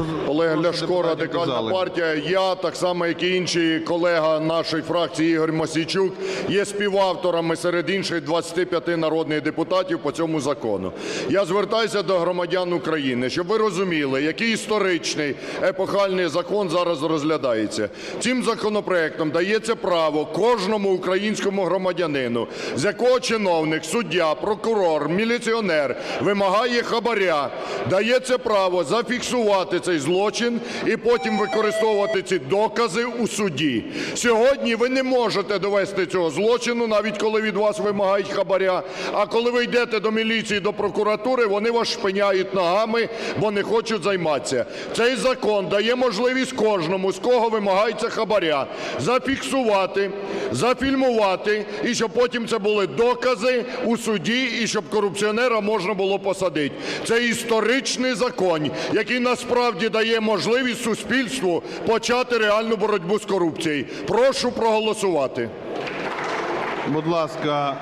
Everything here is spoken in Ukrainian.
Прошу Олег Ляшко, Радикальна партія. Я, так само як і інші колега нашої фракції Ігор Мосійчук, є співавторами серед інших 25 народних депутатів по цьому закону. Я звертаюся до громадян України, щоб ви розуміли, який історичний епохальний закон зараз розглядається. Цим законопроектом дається право кожному українському громадянину, з якого чиновник, суддя, прокурор, міліціонер вимагає хабаря, дається право зафіксувати цей злочин і потім використовувати ці докази у суді. Сьогодні ви не можете довести цього злочину, навіть коли від вас вимагають хабаря. А коли ви йдете до міліції, до прокуратури, вони вас шпиняють ногами, бо не хочуть займатися. Цей закон дає можливість кожному, з кого вимагається хабаря, зафіксувати, зафільмувати, і щоб потім це були докази у суді, і щоб корупціонера можна було посадити. Це історичний закон, який насправді дає можливість суспільству почати реальну боротьбу з корупцією. Прошу проголосувати. Будь ласка,